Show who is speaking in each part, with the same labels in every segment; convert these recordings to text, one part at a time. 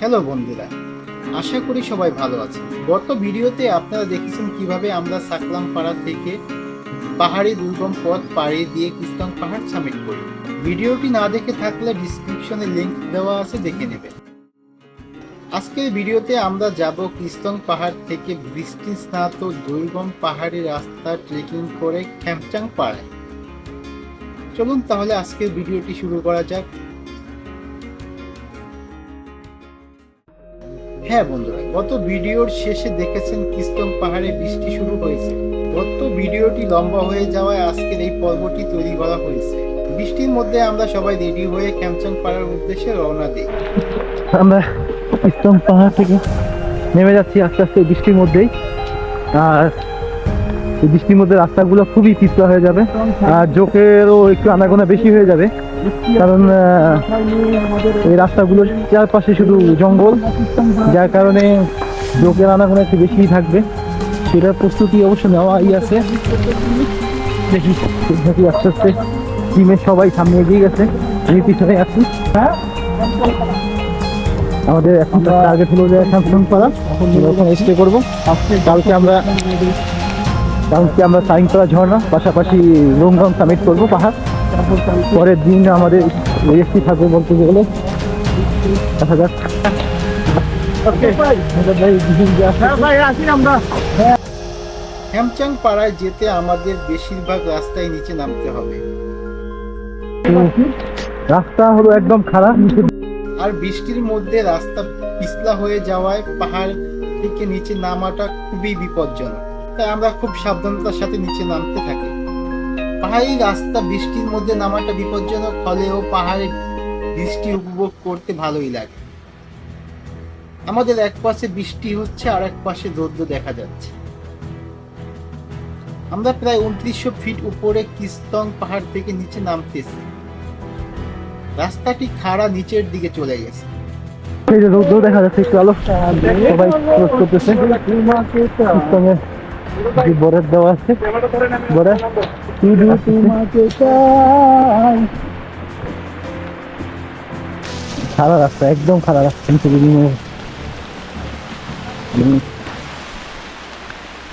Speaker 1: Hello বন্ধুরা, আশা করি সবাই ভালো আছে গত ভিডিওতে আপনারা দেখেছেন কীভাবে আমরা সাকলাম পাড়া থেকে পাহাড়ি দুর্গম পথ পাড়ি দিয়ে কিস্তং পাহাড় সামিট করি। ভিডিওটি না দেখে থাকলে ডিসক্রিপশনে লিংক দেওয়া আছে, দেখে নেবেন। আজকের ভিডিওতে আমরা যাব কিস্তং পাহাড় থেকে বৃষ্টি স্নাত দুর্গম পাহাড়ি রাস্তা ট্রেকিং করে খ্যামচাং পাড়ায়। চলুন তাহলে আজকের ভিডিওটি শুরু করা যাক। হ্যাঁ বন্ধুরা, গত ভিডিওর শেষে দেখেছেন কিস্তম পাহাড়ে বৃষ্টি শুরু হয়েছে। গত ভিডিওটি লম্বা হয়ে যাওয়ায় আজকের এই পর্বটি তৈরি করা হয়েছে। বৃষ্টির মধ্যে আমরা সবাই রেডি হয়ে ক্যামচাং পাড়ার উদ্দেশ্যে রওনা দিই।
Speaker 2: আমরা কিস্তম পাহাড় থেকে নেমে যাচ্ছি আস্তে আস্তে বৃষ্টির মধ্যেই। আর বৃষ্টির মধ্যে রাস্তাগুলো খুবই পিছলা হয়ে যাবে। আর জোকেরও একটু আনাগোনা বেশি হয়ে যাবে। কারণ এই রাস্তাগুলোর চারপাশে শুধু জঙ্গল, যার কারণে জোকের আনাগোনা একটু বেশিই থাকবে। সেটার প্রস্তুতি অবশ্য নেওয়াই আছে। দেখি দেখি আস্তে আস্তে টিমের সবাই সামনে এগিয়ে গেছে। আমি পিছনে আছি। হ্যাঁ আমাদের এখন টার্গেট হলো যে স্যামসাং পাড়া। আমরা ওখানে স্টে করব। কালকে আমরা কালকে আমরা সাইনপাড়া ঝর্ণা পাশাপাশি রোমগাম সামিট করব পাহাড়। পরের দিন আমাদের রেস্টি থাকবে বলতে গেলে। দেখা যাক।
Speaker 1: ক্যামচাং পাড়ায় যেতে আমাদের বেশিরভাগ রাস্তায় নিচে নামতে হবে।
Speaker 2: রাস্তা হলো একদম খারাপ
Speaker 1: আর বৃষ্টির মধ্যে রাস্তা পিছলা হয়ে যাওয়ায় পাহাড় থেকে নিচে নামাটা খুবই বিপজ্জনক। তাই আমরা খুব সাবধানতার সাথে নিচে নামতে থাকি। পাহাড়ি রাস্তা বৃষ্টির মধ্যে নামাটা বিপজ্জনক হলেও পাহাড়ে বৃষ্টি উপভোগ করতে ভালোই লাগে। আমাদের এক পাশে বৃষ্টি হচ্ছে আর এক পাশে রৌদ্র দেখা যাচ্ছে। আমরা প্রায় উনত্রিশশো ফিট উপরে কিস্তং পাহাড় থেকে নিচে নামতেছি। রাস্তাটি খাড়া নিচের দিকে চলে গেছে।
Speaker 2: এই যে রোদ্র দেখা যাচ্ছে একটু আলো। সবাই করতেছে। দেওয়া আছে। শুধু তোমাকে চাই। খারাপ রাস্তা, একদম খারাপ রাস্তা।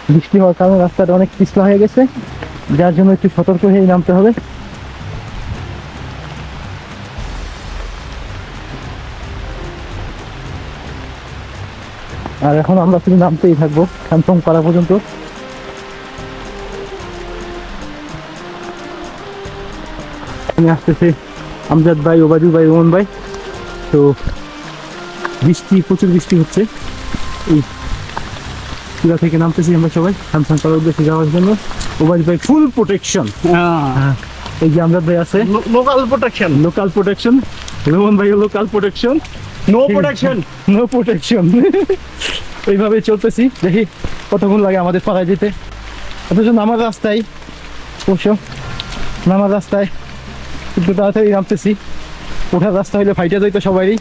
Speaker 2: বৃষ্টি হওয়ার কারণে রাস্তাটা অনেক পিছলা হয়ে গেছে। যার জন্য একটু সতর্ক হয়ে নামতে হবে। আর এখন আমরা শুধু নামতেই থাকব। স্যামসং পাড়া পর্যন্ত। এখানে আসতেছে আমজাদ ভাই ওবায়দুল ভাই রোহন ভাই। তো বৃষ্টি প্রচুর বৃষ্টি হচ্ছে। এই চূড়া থেকে নামতেছি আমরা সবাই স্যামসাং পাড়ার উদ্দেশ্যে যাওয়ার জন্য। ওবায়দ ভাই ফুল প্রোটেকশন এই যে আমজাদ ভাই আছে।
Speaker 3: Local protection
Speaker 2: local protection Rohan ভাই local protection
Speaker 3: no protection
Speaker 2: no protection এইভাবে চলতেছি। দেখি কতক্ষণ লাগে আমাদের পাড়ায় যেতে। অথচ নামার রাস্তায়। অবশ্য নামার রাস্তায়। একটু তাড়াতাড়ি নামতেছি। ওঠার রাস্তা হইলে ফাইটে যাইতো সবারই।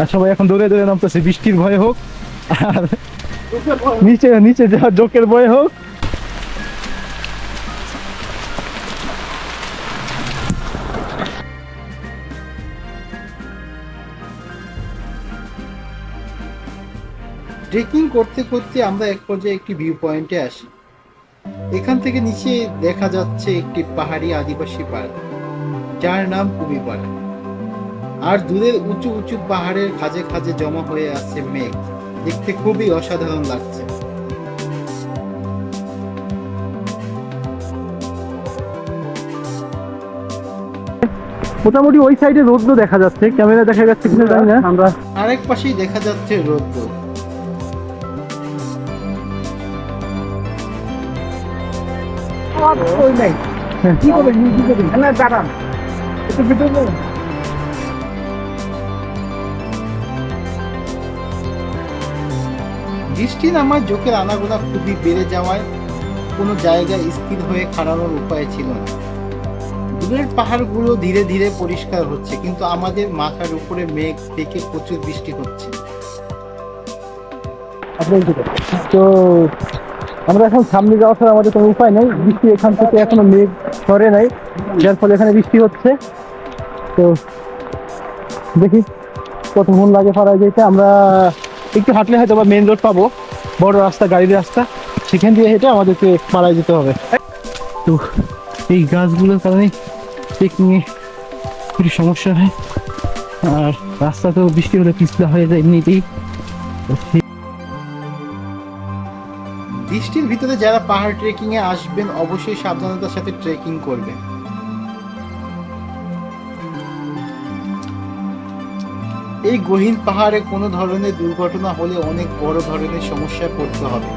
Speaker 2: আর সবাই এখন দৌড়ে দৌড়ে নামতেছে। বৃষ্টির ভয়ে হোক, আর নিচে নিচে যাওয়ার জোকের ভয়ে হোক।
Speaker 1: ট্রেকিং করতে করতে আমরা এক পর্যায়ে একটি ভিউ পয়েন্টে আসি। এখান থেকে নিচে দেখা যাচ্ছে একটি পাহাড়ি আদিবাসী পার্ক যার নাম কুমিপাড়া আর দূরের উঁচু উঁচু পাহাড়ের খাজে খাজে জমা হয়ে আছে মেঘ। দেখতে খুবই অসাধারণ লাগছে।
Speaker 2: মোটামুটি ওই সাইডে রোদ্র দেখা যাচ্ছে। ক্যামেরা দেখা যাচ্ছে কিনা জানি না। আমরা
Speaker 1: আরেক পাশেই দেখা যাচ্ছে রৌদ্র
Speaker 3: কি করবেন কি করবেন না দাঁড়ান। একটু ভিতরে
Speaker 1: বৃষ্টি নামায় জোকের আনাগোনা খুবই বেড়ে যাওয়ায় কোনো জায়গায় স্থির হয়ে খাড়ানোর উপায় ছিল না। দূরের পাহাড়গুলো ধীরে ধীরে পরিষ্কার হচ্ছে কিন্তু আমাদের মাথার উপরে মেঘ থেকে প্রচুর বৃষ্টি হচ্ছে।
Speaker 2: তো আমরা এখন সামনে যাওয়া ছাড়া আমাদের কোনো উপায় নেই। বৃষ্টি এখান থেকে এখনও মেঘ সরে নাই, যার ফলে এখানে বৃষ্টি হচ্ছে। তো দেখি কতক্ষণ লাগে পাড়ায় যেতে। আমরা একটু হাঁটলে হয়তো বা মেন রোড পাবো। বড় রাস্তা গাড়ির রাস্তা, সেখান দিয়ে হেঁটে আমাদেরকে পাড়ায় যেতে হবে। তো এই গাছগুলোর কারণে পিকনিকে একটু সমস্যা হয়। আর রাস্তা তো বৃষ্টি হলে পিছলা হয়ে যায় এমনিতেই।
Speaker 1: বৃষ্টির ভিতরে যারা পাহাড় ট্রেকিং এ আসবেন, অবশ্যই সাবধানতার সাথে ট্রেকিং করবেন। এই গহীন পাহাড়ে কোনো ধরনের দুর্ঘটনা হলে অনেক বড় ধরনের সমস্যায় পড়তে হবে।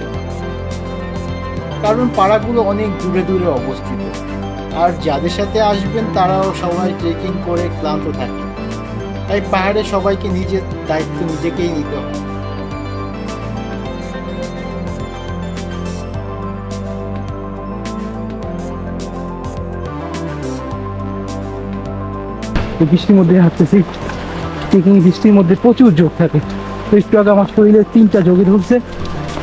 Speaker 1: কারণ পাড়াগুলো অনেক দূরে দূরে অবস্থিত। আর যাদের সাথে আসবেন, তারাও সবাই ট্রেকিং করে ক্লান্ত থাকে। তাই পাহাড়ে সবাইকে নিজের দায়িত্ব নিজেকেই নিতে হবে।
Speaker 2: এই বৃষ্টির মধ্যে হাঁটতেছি। পিকনিক বৃষ্টির মধ্যে প্রচুর যোগ থাকে। তো একটু আগে আমার শরীরে তিনটা যোগে ধরছে।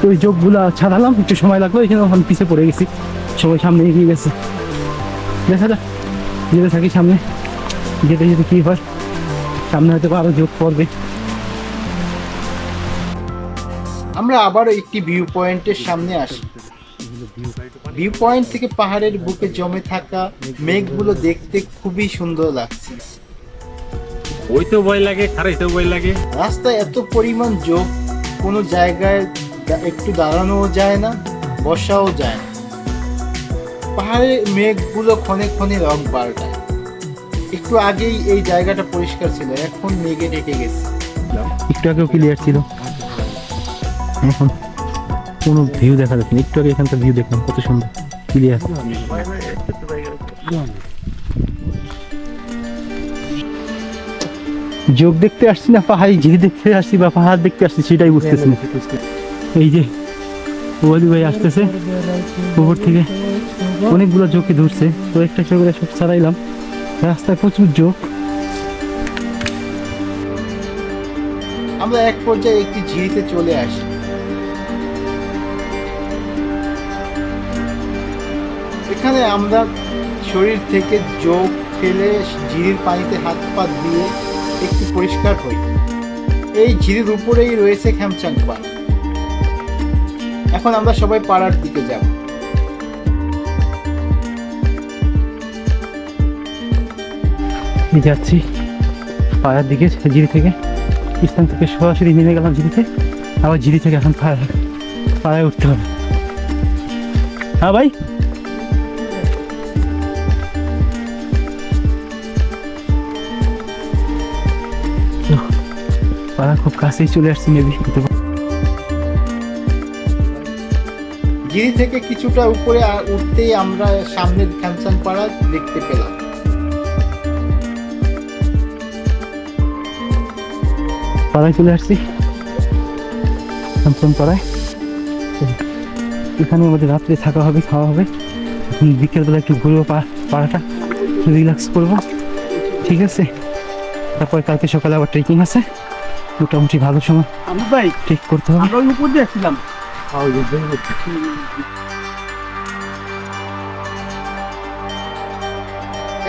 Speaker 2: তো ওই যোগগুলো ছাড়ালাম, একটু সময় লাগল, এখানে আমি পিছিয়ে পড়ে গেছি। সবাই সামনে এগিয়ে গেছে। দেখা যাক, যেতে থাকি সামনে। যেতে যেতে কী হয়। সামনে হয়তো বা আরও যোগ পড়বে।
Speaker 1: আমরা আবারও একটি ভিউ পয়েন্টের সামনে আসি। ভিউ পয়েন্ট থেকে পাহাড়ের বুকে জমে থাকা মেঘগুলো দেখতে খুবই সুন্দর লাগছে।
Speaker 4: ওই তো ভয় লাগে খারাইতেও ভয় লাগে।
Speaker 1: রাস্তায় এত পরিমাণ যোগ কোনো জায়গায় একটু দাঁড়ানোও যায় না বসাও যায় না। পাহাড়ের মেঘগুলো ক্ষণে ক্ষণে রং পাল্টায়। একটু আগেই এই জায়গাটা পরিষ্কার ছিল এখন মেঘে ঢেকে গেছে।
Speaker 2: একটু আগেও ক্লিয়ার ছিল। এখন কোনো ভিউ দেখা যাচ্ছে না। একটু আগে এখানকার ভিউ দেখলাম কত সুন্দর। ক্লিয়ার যোগ দেখতে আসছি না, পাহাড়ি ঝিরি দেখতে আসছি বা পাহাড় দেখতে আসছি, সেটাই বুঝতেছি না। এই যে ওয়ালি ভাই আসতেছে উপর থেকে। অনেকগুলো যোগকে ধরছে, তো একটা একটা করে সব ছাড়াইলাম রাস্তায় প্রচুর যোগ
Speaker 1: আমরা এক পর্যায়ে একটি ঝিরিতে চলে আসি। এখানে আমরা শরীর থেকে যোগ ফেলে ঝিরির পানিতে হাত পা দিয়ে পরিষ্কার হই। এই ঝিরির উপরেই রয়েছে খ্যামচাং পাড় এখন আমরা সবাই পাড়ার দিকে যাব।
Speaker 2: যাচ্ছি পাড়ার দিকে জিরি থেকে। স্থান থেকে সরাসরি নেমে গেলাম জিরিতে আবার ঝিরি থেকে এখন পাড়া পাড়ায় উঠতে হবে। হ্যাঁ ভাই? পাড়া খুব কাছেই চলে আসছি মেবি
Speaker 1: ঝিরি থেকে কিছুটা উপরে উঠতেই আমরা সামনে খ্যামচাং পাড়া দেখতে পেলাম।
Speaker 2: পাড়ায় চলে আসছি। কাঞ্চন পাড়ায়। এখানে আমাদের রাত্রে থাকা হবে খাওয়া হবে। এখন বিকেলবেলা একটু ঘুরবো পাড়াটা। রিল্যাক্স করব। ঠিক আছে। তারপরে কালকে সকালে আবার ট্রেকিং আছে। মোটামুটি ভালো সময়।
Speaker 3: আমি ভাই
Speaker 2: ঠিক করতে হবে।
Speaker 3: আমরা ওই উপর দিয়ে আসছিলাম।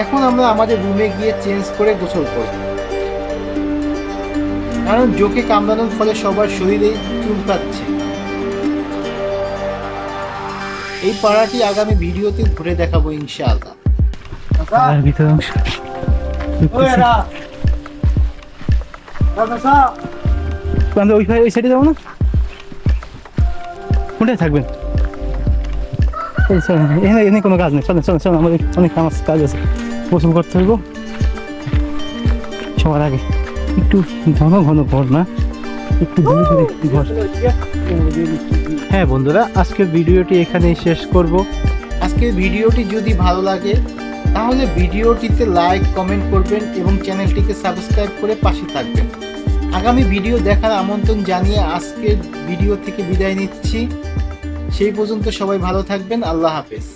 Speaker 1: এখন আমরা আমাদের রুমে গিয়ে চেঞ্জ করে গোসল করব। কারণ জোকে কামড়ানোর ফলে সবার শরীরে চুলকাচ্ছে এই পাড়াটি আগামী ভিডিওতে ঘুরে দেখাবো ইনশাআল্লাহ।
Speaker 2: ভিতরে। আমরা ওই ওই সাইডে যাব না? কোনটায় থাকবেন এখানে এখানে কোনো কাজ নেই। চলেন চলেন চলেন, আমাদের অনেক আছে- কাজ আছে। গোসল করতে হইব। সবার আগে একটু ঘন ঘন ঘর, না? একটু দূরে দূরে ঘর।
Speaker 1: হ্যাঁ বন্ধুরা, আজকের ভিডিওটি এখানেই শেষ করব। আজকের ভিডিওটি যদি ভালো লাগে, তাহলে ভিডিওটিতে লাইক, কমেন্ট করবেন এবং চ্যানেলটিকে সাবস্ক্রাইব করে পাশে থাকবেন। আগামী ভিডিও দেখার আমন্ত্রণ জানিয়ে আজকের ভিডিও থেকে বিদায় নিচ্ছি। সেই পর্যন্ত সবাই ভালো থাকবেন। আল্লাহ হাফেজ।